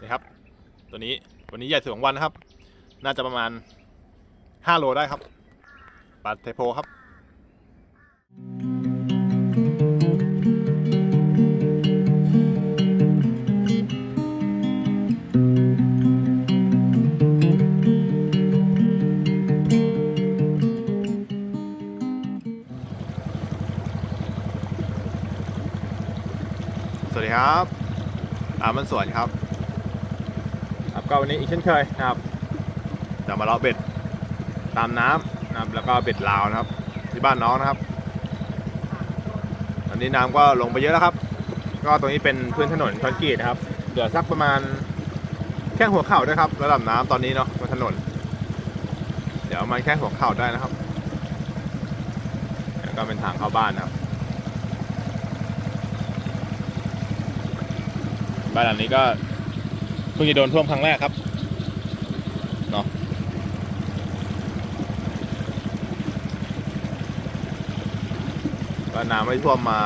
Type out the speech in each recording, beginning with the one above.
นี่ครับ ตัวนี้วันนี้ใหญ่สุดของวันนะครับ น่าจะประมาณ 5 โลได้ครับปลาเทโพครับสวัสดีครับอามันสวนครับ ครับก็วันนี้อีกเช่นเคยนะครับจะมาเลาะเบ็ดตามน้ำนะครับแล้วก็เบ็ดลาวนะครับ ที่บ้านน้องนะครับตอนนี้น้ำก็ลงไปเยอะแล้วครับ ก็ตรงนี้เป็นพื้นถนนคอนกรีตนะครับเหลือสักประมาณแค่หัวเข่าด้วยครับระดับน้ำตอนนี้เนาะบนถนน เดี๋ยวมันแค่หัวเข่าได้นะครับแล้วก็เป็นทางเข้าบ้านนะครับบ้านหลังนี้ก็ พิ่งจะโดนท่วมครั้งแรกครับเนาะก็น้ำไม่ท่วมมา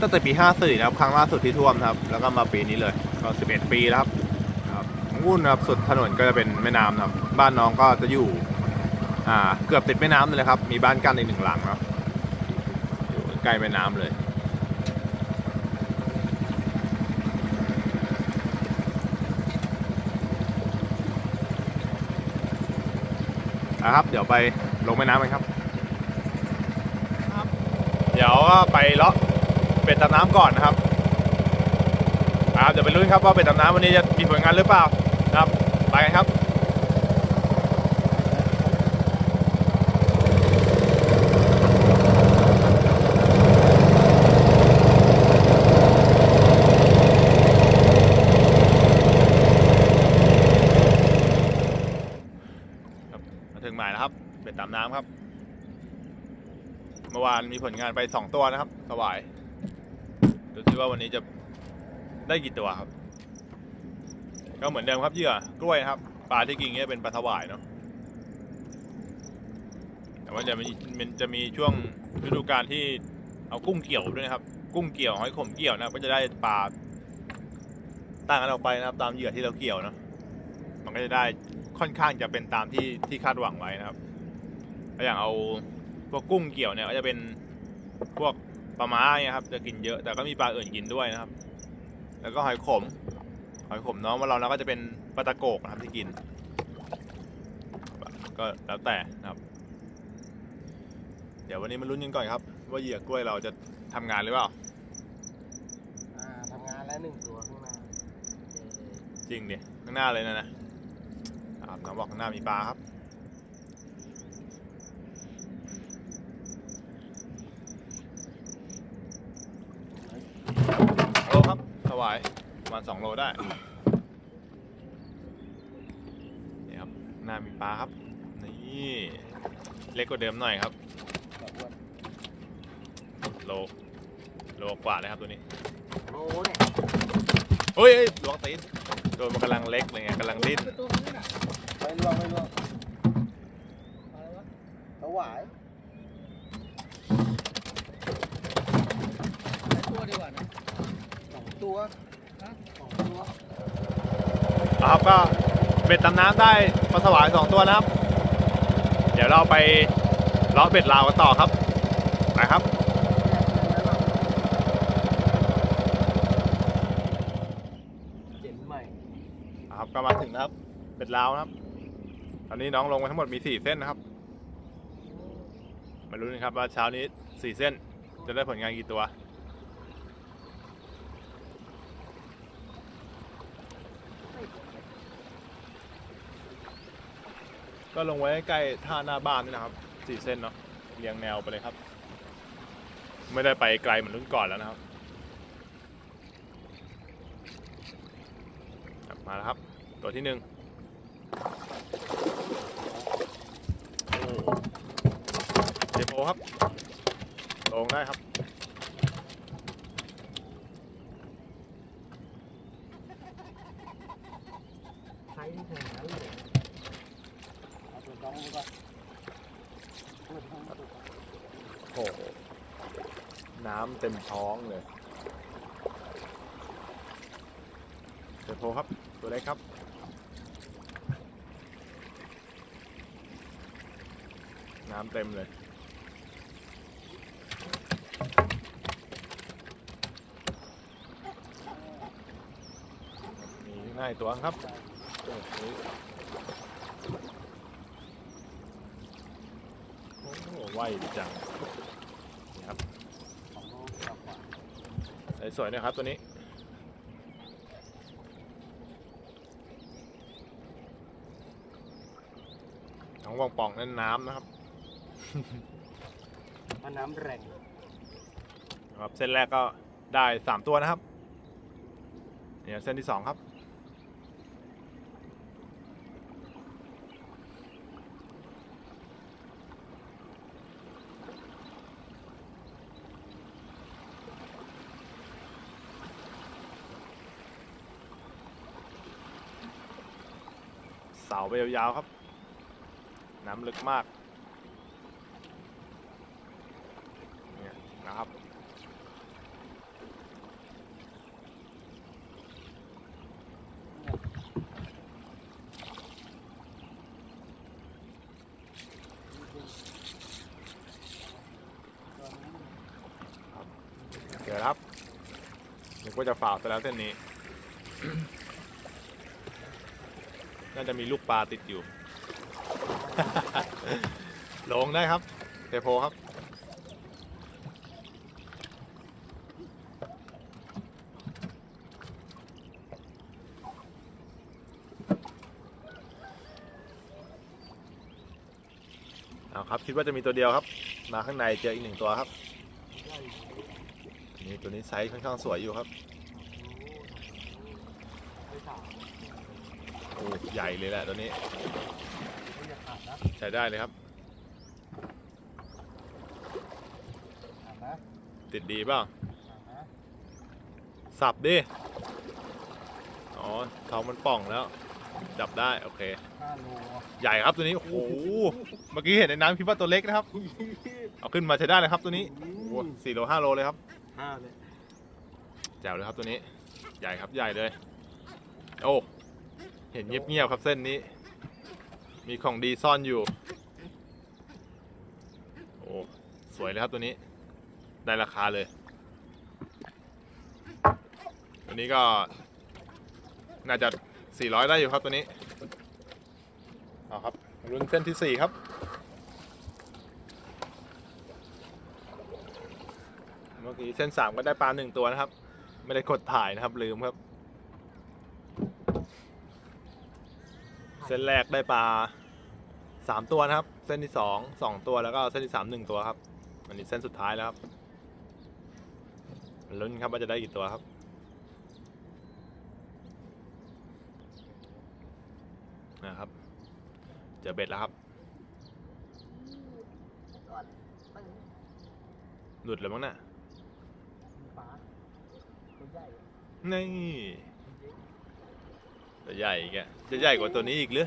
ตั้งแต่ปี54นะครับ ครั้งล่าสุดที่ท่วมครับ แล้วก็มาปีนี้เลยก็11ปีแล้วครับครับงู่นะครับสุดถนนก็จะเป็นแม่น้ำครับ บ้านน้องก็จะอยู่ อ่า เกือบติดแม่น้ำเลยครับ มีบ้านกั้นอีกหนึ่งหลังเนาะอยู่ใกล้แม่น้ำเลย นะครับ เดี๋ยวไปลงแม่น้ำกันครับ เดี๋ยวไปเลาะเป็ดตามน้ำก่อนนะครับครับเดี๋ยวไปลุ้นครับว่าเป็ดตามน้ำวันนี้จะมีผลงานหรือเปล่านะครับไปกันครับมาถึงหมายแล้วครับเป็ดตามน้ำครับ เมื่อวานมีผลงานไปสองตัวนะครับสวายดูซิว่าวันนี้จะได้กี่ตัวครับ ก็เหมือนเดิมครับเหยื่อกล้วยครับปลาที่กินเนี่ยเป็นปลาสวายเนาะแต่ว่าจะมีมันจะมีช่วงฤดูกาลที่เอากุ้งเกี่ยวด้วยนะครับ กุ้งเกี่ยวหอยขมเกี่ยวนะก็จะได้ปลาต่างกันออกไปนะครับ ตามเหยื่อที่เราเกี่ยวเนาะมันก็จะได้ค่อนข้างจะเป็นตามที่ที่คาดหวังไว้นะครับอย่างเอา พวกกุ้งเกี่ยวเนี่ยก็จะเป็นพวกปลาม้าเนี่ยครับจะกินเยอะแต่ก็มีปลาอื่นกินด้วยนะครับ แล้วก็หอยขมหอยขมน้องว่าเราเราก็จะเป็นปลาตะโกกนะครับที่กิน ก็แล้วแต่นะครับ เดี๋ยววันนี้มาลุ้นกันก่อนครับ ว่าเหยื่อกล้วยเราจะทำงานหรือเปล่าอ่าทำงานแล้วหนึ่งตัวข้างหน้าโอเคจริงดิข้างหน้าเลยนะนะครับน้องบอกข้างหน้ามีปลาครับ โล ครับถวายประมาณสองโลได้นี่ครับหน้ามีปลาครับนี่เล็กกว่าเดิมหน่อยครับแบบอ้วนโลโลกว่าเลยครับตัวนี้โลเนี่ยเฮ้ยเฮ้ยลวงตีนตัวมันกำลังเล็กเลยไงกำลังดิ้นตัวนี้น่ะไม่ล่วงไม่ล่วงอะไรวะถวายตัวดีกว่านะสอง ตัวฮะสองตัวครับก็เบ็ดตำน้ำได้ปลาสวายสองตัวนะครับ เดี๋ยวเราไปเลาะเบ็ดลาวกันต่อครับไปครับเจ็นใหม่ครับก็มาถึงนะครับเบ็ดลาวนะครับ ตอนนี้น้องลงไปทั้งหมดมีสี่เส้นนะครับมาลุ้นกันครับว่าเช้านี้สี่เส้นจะได้ผลงานกี่ตัว ก็ลงไว้ใกล้ท่าหน้าบ้านนี่นะครับสี่เส้นเนาะเรียงแนวไปเลยครับ ไม่ได้ไปไกลเหมือนรุ่นก่อนแล้วนะครับครับมาแล้วครับ ตัวที่หนึ่งเจโปครับ ลงได้ครับ ใช้ที่แข่งนั้นเลยเอาตัวจ้องไปก่อนเปิดห้องตัวจ้อง โอ้โหน้ำ เต็มท้องเลยโหเซโพครับ ตัวเล็กครับ น้ำเต็มเลยมีง่ายตัวครับโอ้โหโอ้โหไวจัง นี่ครับ สองโลกว่า ใสสวยนะครับตัวนี้ท้องวองป่องนั่นน้ำนะครับเพราะน้ำแรงครับเส้นแรกก็ได้สามตัวนะครับ เนี่ยเส้นที่สองครับ เสาไปยาวๆครับ น้ำลึกมากเนี่ยนะครับเดี๋ยวครับนึกว่าจะฝ่าไปแล้วเส้นนี้ น่าจะมีลูกปลาติดอยู่ ลงได้ครับเทโพครับ เอาครับ คิดว่าจะมีตัวเดียวครับ มาข้างในเจออีกหนึ่งตัวครับนี่ตัวนี้ไซส์ค่อนข้างสวยอยู่ครับไม่สามโอ้ใหญ่เลยแหละตัวนี้ไม่อยากขาดนะใช้ได้เลยครับขาดนะติดดีเปล่าขาดนะสับดิ อ๋อท้องมันป่องแล้ว จับได้โอเคห้าโลใหญ่ครับตัวนี้ โอ้โห เมื่อกี้เห็นในน้ำคิดว่าตัวเล็กนะครับ เอาขึ้นมาใช้ได้เลยครับตัวนี้โอ้โหสี่โลห้าโลเลยครับห้าเลยแจ๋วเลยครับตัวนี้ ใหญ่ครับใหญ่เลย โอ้ เห็นเงียบๆครับเส้นนี้ มีของดีซ่อนอยู่ โอ้สวยเลยครับตัวนี้ ได้ราคาเลยตัวนี้ก็ น่าจะ 400 ได้อยู่ครับตัวนี้ เอาครับรุ่นเส้นที่ 4 ครับเมื่อกี้เส้น3ก็ได้ปลาหนึ่งตัวนะครับ ไม่ได้กดถ่ายนะครับลืมครับ ส้นแรกได้ปลาสามตัวนะครับ เส้นที่สองสองตัวแล้วก็เส้นที่สามหนึ่งตัวครับ อันนี้เส้นสุดท้ายแล้วครับลุ้นครับว่าจะได้กี่ตัวครับ นะครับ เจอเบ็ดแล้วครับ หลุดแล้วมั้งน่ะปลาตัวใหญ่นี่ตัวใหญ่อีกอะ จะใหญ่กว่าตัวนี้อีกหรือ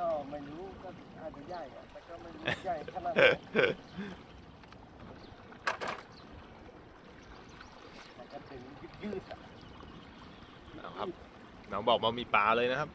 ก็ไม่รู้ก็อาจจะใหญ่อะแต่ก็ไม่รู้ใหญ่ขนาดไหนแต่ก็เป็นยืดๆอะเอาครับน้องบอกว่ามีปลาเลยนะครับ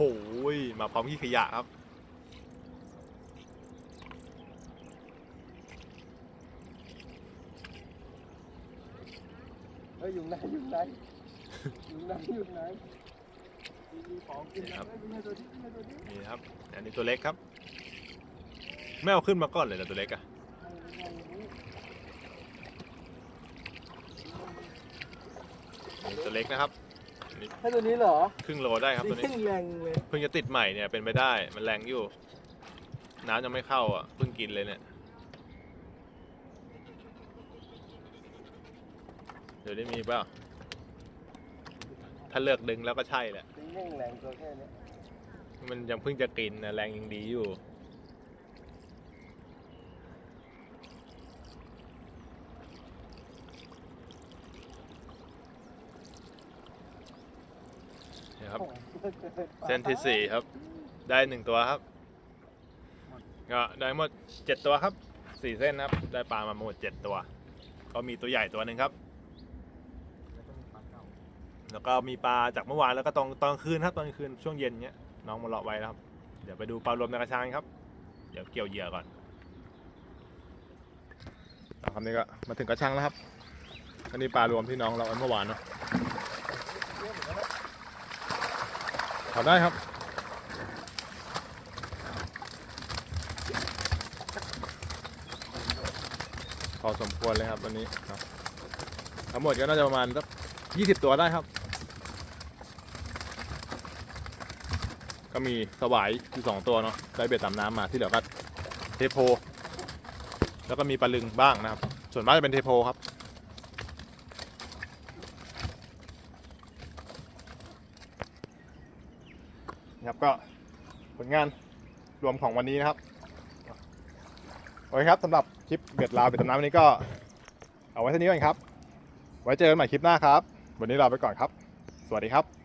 โอ้โหมาพร้อมขี้ขยะครับ เฮ้ยอยู่ไหนอยู่ไหนอยู่ไหนอยู่ไหนมีของกินนะเฮ้ยไม่ใช่ตัวนี้ไม่ใช่ตัวนี้นี่ครับ อันนี้ตัวเล็กครับ ไม่เอาขึ้นมาก่อนเลยเหรอตัวเล็กอะไม่ใช่ตัวนี้อันนี้ตัวเล็กนะครับ ใช่ตัวนี้เหรอครึ่งโลได้ครับตัวนี้นี่แรงเลยเพิ่งจะติดใหม่เนี่ยเป็นไปได้มันแรงอยู่ น้ำยังไม่เข้าอะเพิ่งกินเลยเนี่ยเดี๋ยวได้มีเปล่าถ้าเลือกดึงแล้วก็ใช่แหละเป็นแรงแรงตัวแค่เนี้ยมันยังเพิ่งจะกินนะแรงยังดีอยู่ ครับ เส้นที่สี่ครับ ได้หนึ่งตัวครับ ก็ได้หมดเจ็ดตัวครับสี่เส้นครับ ได้ปลามาหมดเจ็ดตัว ก็มีตัวใหญ่ตัวหนึ่งครับ แล้วก็มีปลาจากเมื่อวานแล้วก็ตอนตอนกลางคืนครับตอนกลางคืนช่วงเย็นเนี้ยน้องมาเลาะไว้แล้วครับ เดี๋ยวไปดูปลารวมในกระชังครับ เดี๋ยวเกี่ยวเหยื่อก่อนเอาคำนี้ก็มาถึงกระชังแล้วครับอันนี้ปลารวมที่น้องเราไว้เมื่อวานเนาะถ อได้ครับ พอสมควรเลยครับวันนี้ครับทั้งหมดก็น่าจะประมาณสักยี่สิบตัวได้ครับ ก็มีสวายอยู่สองตัวเนาะได้เบ็ดตามน้ำมาที่เหลือก็เทโพ แล้วก็มีปลาลึงบ้างนะครับ ส่วนมากจะเป็นเทโพครับ นะครับก็ผลงานรวมของวันนี้นะครับโอเคครับสำหรับคลิปเบ็ดลาวเบ็ดตำน้ำวันนี้ก็ เอาไว้เท่านี้ก่อนครับ ไว้เจอกันใหม่คลิปหน้าครับ วันนี้ลาไปก่อนครับ สวัสดีครับ